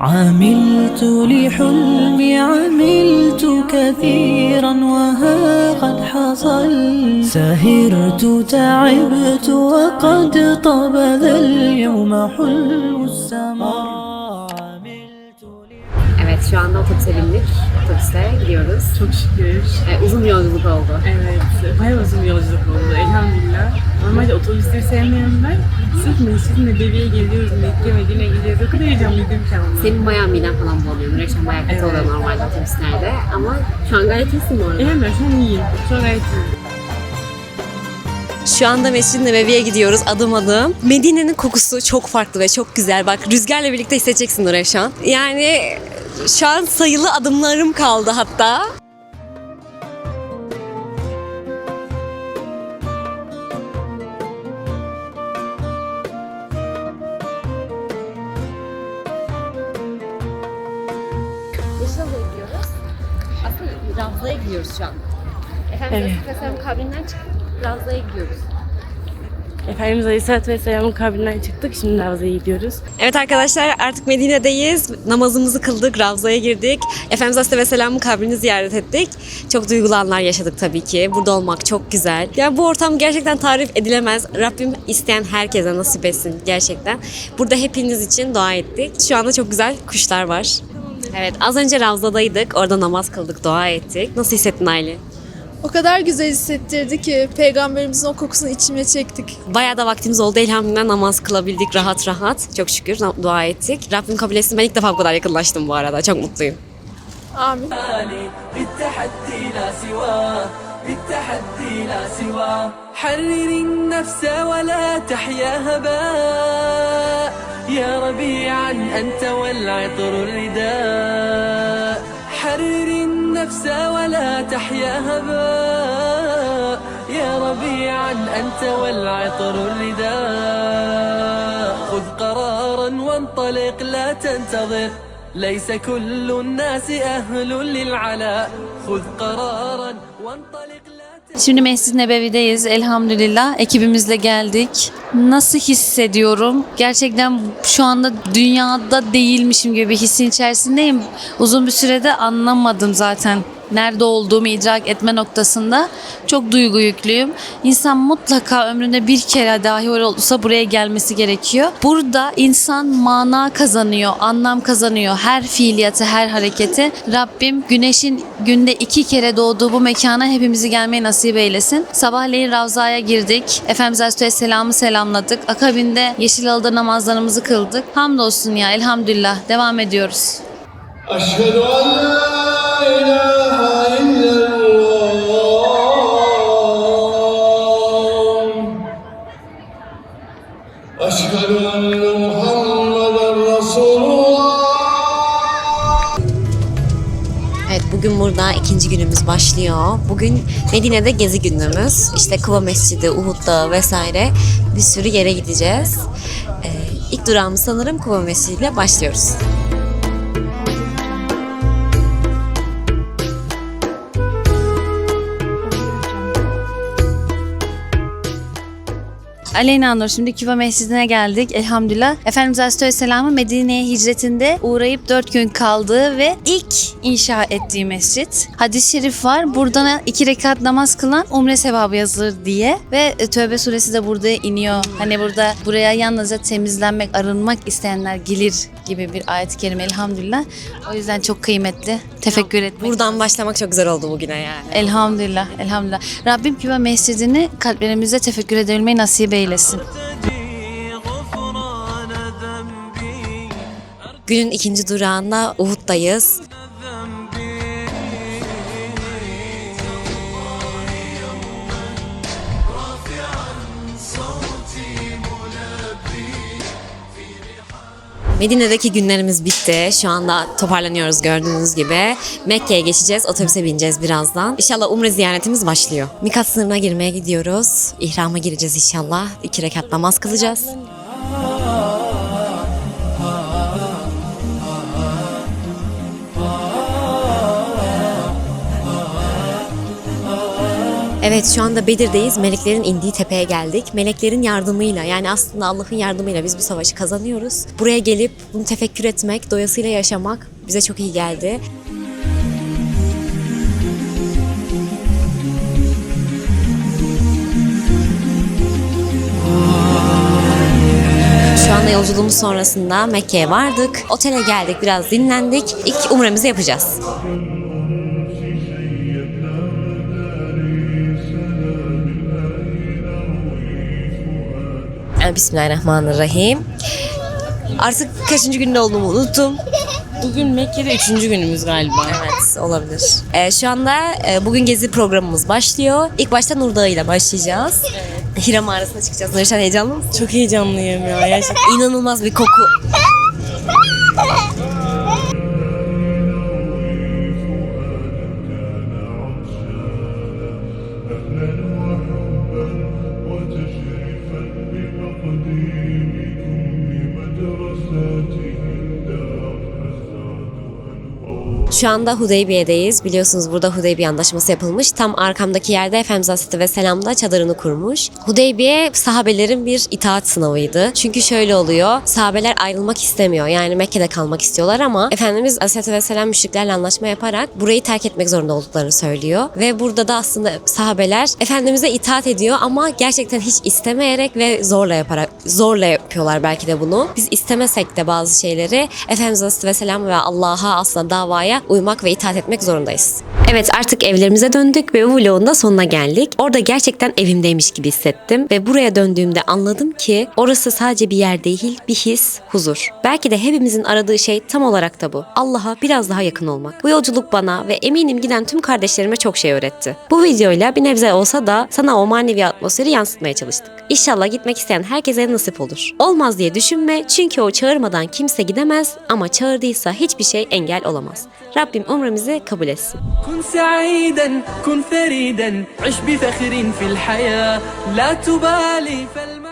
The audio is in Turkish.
عملت لحلمي عملت كثيرا وها قد حصل سهرت تعبت وقد طاب ذا اليوم حلو السمر عملت Evet şu anda otobüse bindik. Otobüste gidiyoruz. Çok şükür. Ee, uzun bir yolculuk oldu. Evet, bayağı uzun bir yolculuk oldu elhamdülillah. Normalde otobüsleri sevmiyorum ben. Sırf Mescid-i Nebevi'ye geliyoruz, Mekke, Medine gidiyoruz. O kadar heyecanlıydım ki ama. Senin bayağı miden falan bulanıyor. Nurexen bayağı kötü Evet. oluyor normalde otobüslerde. Ama şu an gayet iyisin bu arada. Elhamdülillah şu an iyiyim. Şu an gayet iyiyim. Şu anda Mescid-i Nebevi'ye gidiyoruz adım adım. Medine'nin kokusu çok farklı ve çok güzel. Bak rüzgarla birlikte hissedeceksin oraya şu an. Yani şu an sayılı adımlarım kaldı hatta. Ravza'ya gidiyoruz şu an. Efendimiz Evet. Aleyhisselam kabrinden çıkıp Ravza'ya gidiyoruz. Efendimiz Aleyhisselatü Vesselam'ın kabrinden çıktık. Şimdi Ravza'ya gidiyoruz. Evet arkadaşlar artık Medine'deyiz. Namazımızı kıldık, Ravza'ya girdik. Efendimiz Aleyhisselatü Vesselam'ın kabrini ziyaret ettik. Çok duygulu anlar yaşadık tabii ki. Burada olmak çok güzel. Yani bu ortam gerçekten tarif edilemez. Rabbim isteyen herkese nasip etsin gerçekten. Burada hepiniz için dua ettik. Şu anda çok güzel kuşlar var. Evet az önce Ravza'daydık. Orada namaz kıldık, dua ettik. Nasıl hissettin Aylin? O kadar güzel hissettirdi ki peygamberimizin o kokusunu içime çektik. Bayağı da vaktimiz oldu. Elhamdülillah namaz kılabildik rahat rahat. Çok şükür dua ettik. Rabbim kabul etsin. Ben ilk defa bu kadar yakınlaştım bu arada. Çok mutluyum. Amin. بالتحدي لا سواه بالتحدي لا سواه حرر النفس ولا تحيا هباء يا ربيعا أنت والعطر الرداء. حرر النفس ولا تحيا هباء. يا ربيعا أنت والعطر الرداء. خذ قرارا وانطلق لا تنتظر. ليس كل الناس أهل للعلاء. خذ قرارا وانطلق. Şimdi Mescid-i Nebevi'deyiz elhamdülillah. Ekibimizle geldik. Nasıl hissediyorum? Gerçekten şu anda dünyada değilmişim gibi bir hissin içerisindeyim. Uzun bir sürede anlamadım zaten nerede olduğumu idrak etme noktasında çok duygu yüklüyüm. İnsan mutlaka ömründe bir kere dahi olsa buraya gelmesi gerekiyor. Burada insan mana kazanıyor, anlam kazanıyor. Her fiiliyatı, her hareketi. Rabbim güneşin günde iki kere doğduğu bu mekana hepimizi gelmeyi nasip eylesin. Sabahleyin Ravza'ya girdik. Efendimiz Aleyhisselam'ı selamladık. Akabinde Yeşilalı'da namazlarımızı kıldık. Hamdolsun ya elhamdülillah. Devam ediyoruz. Aşhedü en la burada ikinci günümüz başlıyor. Bugün Medine'de gezi günümüz. İşte Kuba Mescidi, Uhud Dağı vesaire bir sürü yere gideceğiz. Ee, ilk durağımız sanırım Kuba Mescidi ile başlıyoruz. Aleyna Nur şimdi Küba Mescidi'ne geldik elhamdülillah. Efendimiz Aleyhisselam'ın Medine'ye hicretinde uğrayıp dört gün kaldığı ve ilk inşa ettiği mescit. Hadis-i şerif var. Buradan iki rekat namaz kılan umre sevabı yazılır diye. Ve e, Tövbe suresi de burada iniyor. Hani burada buraya yalnızca temizlenmek, arınmak isteyenler gelir gibi bir ayet-i kerime elhamdülillah. O yüzden çok kıymetli. Tefekkür etmek. Buradan başlamak çok güzel oldu bugüne yani. Elhamdülillah, elhamdülillah. Rabbim Küba Mescidi'ni kalplerimizde tefekkür edebilmeyi nasip eylesin eylesin. Günün ikinci durağında Uhud'dayız. Medine'deki günlerimiz bitti. Şu anda toparlanıyoruz gördüğünüz gibi. Mekke'ye geçeceğiz. Otobüse bineceğiz birazdan. İnşallah umre ziyaretimiz başlıyor. Mikat sınırına girmeye gidiyoruz. İhrama gireceğiz inşallah. İki rekat namaz kılacağız. Evet şu anda Bedir'deyiz. Meleklerin indiği tepeye geldik. Meleklerin yardımıyla yani aslında Allah'ın yardımıyla biz bu savaşı kazanıyoruz. Buraya gelip bunu tefekkür etmek, doyasıyla yaşamak bize çok iyi geldi. Şu anda yolculuğumuz sonrasında Mekke'ye vardık. Otele geldik, biraz dinlendik. İlk umremizi yapacağız. Bismillahirrahmanirrahim. Artık kaçıncı günde olduğumu unuttum. Bugün Mekke'de üçüncü günümüz galiba. Evet olabilir. Ee, şu anda e, bugün gezi programımız başlıyor. İlk başta Nur ile başlayacağız. Hira mağarasına çıkacağız. Nurşen heyecanlı mısın? Çok heyecanlıyım ya. Gerçekten. İnanılmaz bir koku. Şu anda Hudeybiye'deyiz. Biliyorsunuz burada Hudeybiye Antlaşması yapılmış. Tam arkamdaki yerde Efendimiz Aleyhisselatü Vesselam da çadırını kurmuş. Hudeybiye sahabelerin bir itaat sınavıydı. Çünkü şöyle oluyor. Sahabeler ayrılmak istemiyor. Yani Mekke'de kalmak istiyorlar ama Efendimiz Aleyhisselatü Vesselam müşriklerle anlaşma yaparak burayı terk etmek zorunda olduklarını söylüyor. Ve burada da aslında sahabeler Efendimiz'e itaat ediyor ama gerçekten hiç istemeyerek ve zorla yaparak zorla yapıyorlar belki de bunu. Biz istemesek de bazı şeyleri Efendimiz Aleyhisselatü Vesselam ve Allah'a aslında davaya uymak ve itaat etmek zorundayız. Evet artık evlerimize döndük ve bu vlogun da sonuna geldik. Orada gerçekten evimdeymiş gibi hissettim ve buraya döndüğümde anladım ki orası sadece bir yer değil, bir his, huzur. Belki de hepimizin aradığı şey tam olarak da bu. Allah'a biraz daha yakın olmak. Bu yolculuk bana ve eminim giden tüm kardeşlerime çok şey öğretti. Bu videoyla bir nebze olsa da sana o manevi atmosferi yansıtmaya çalıştık. İnşallah gitmek isteyen herkese nasip olur. Olmaz diye düşünme çünkü o çağırmadan kimse gidemez ama çağırdıysa hiçbir şey engel olamaz. Rabbim umremizi kabul etsin. Kun sa'iden, kun feriden, iş bi fil hayâ, la tubali fel